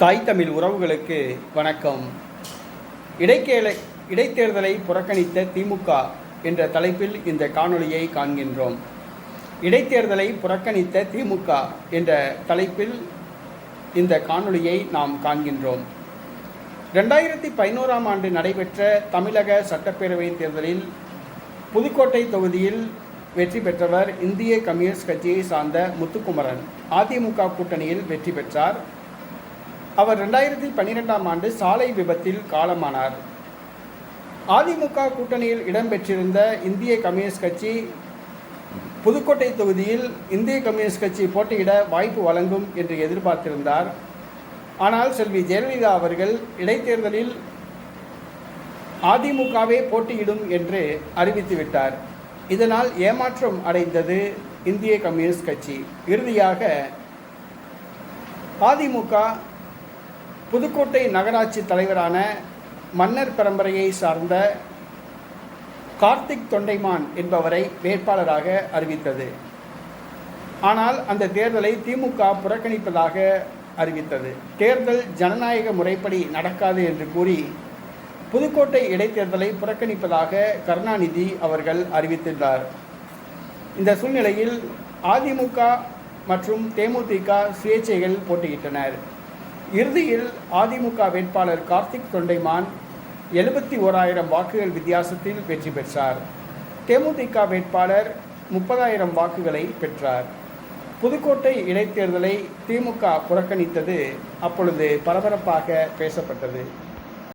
தாய் தமிழ் உறவுகளுக்கு வணக்கம். இடைக்கேளை இடைத்தேர்தலை புறக்கணித்த திமுக என்ற தலைப்பில் இந்த காணொளியை காண்கின்றோம். இடைத்தேர்தலை புறக்கணித்த திமுக என்ற தலைப்பில் இந்த காணொளியை நாம் காண்கின்றோம். ரெண்டாயிரத்தி பதினோராம் ஆண்டு நடைபெற்ற தமிழக சட்டப்பேரவை தேர்தலில் புதுக்கோட்டை தொகுதியில் வெற்றி பெற்றவர் இந்திய கம்யூனிஸ்ட் கட்சியை சார்ந்த முத்துக்குமரன். அதிமுக கூட்டணியில் வெற்றி பெற்றார் அவர் ரெண்டாயிரத்தி பன்னிரெண்டாம் ஆண்டு சாலை விபத்தில் காலமானார். அதிமுக கூட்டணியில் இடம்பெற்றிருந்த இந்திய கம்யூனிஸ்ட் கட்சி புதுக்கோட்டை தொகுதியில் இந்திய கம்யூனிஸ்ட் கட்சி போட்டியிட வாய்ப்பு வழங்கும் என்று எதிர்பார்த்திருந்தார். ஆனால் செல்வி ஜெயலலிதா அவர்கள் இடைத்தேர்தலில் அதிமுகவே போட்டியிடும் என்று அறிவித்துவிட்டார். இதனால் ஏமாற்றம் அடைந்தது இந்திய கம்யூனிஸ்ட் கட்சி. இறுதியாக அதிமுக புதுக்கோட்டை நகராட்சி தலைவரான மன்னர் பரம்பரையை சார்ந்த கார்த்திக் தொண்டைமான் என்பவரை வேட்பாளராக அறிவித்தது. ஆனால் அந்த தேர்தலை திமுக புறக்கணிப்பதாக அறிவித்தது. தேர்தல் ஜனநாயக முறைப்படி நடக்காது என்று கூறி புதுக்கோட்டை இடைத்தேர்தலை புறக்கணிப்பதாக கருணாநிதி அவர்கள் அறிவித்துள்ளார் இந்த சூழ்நிலையில் அதிமுக மற்றும் தேமுதிக சுயேட்சைகள் போட்டியிட்டனர். இறுதியில் அதிமுக வேட்பாளர் கார்த்திக் தொண்டைமான் எழுபத்தி ஓராயிரம் வாக்குகள் வித்தியாசத்தில் வெற்றி பெற்றார். தேமுதிக வேட்பாளர் முப்பதாயிரம் வாக்குகளை பெற்றார். புதுக்கோட்டை இடைத்தேர்தலை திமுக புறக்கணித்தது அப்பொழுது பரபரப்பாக பேசப்பட்டது.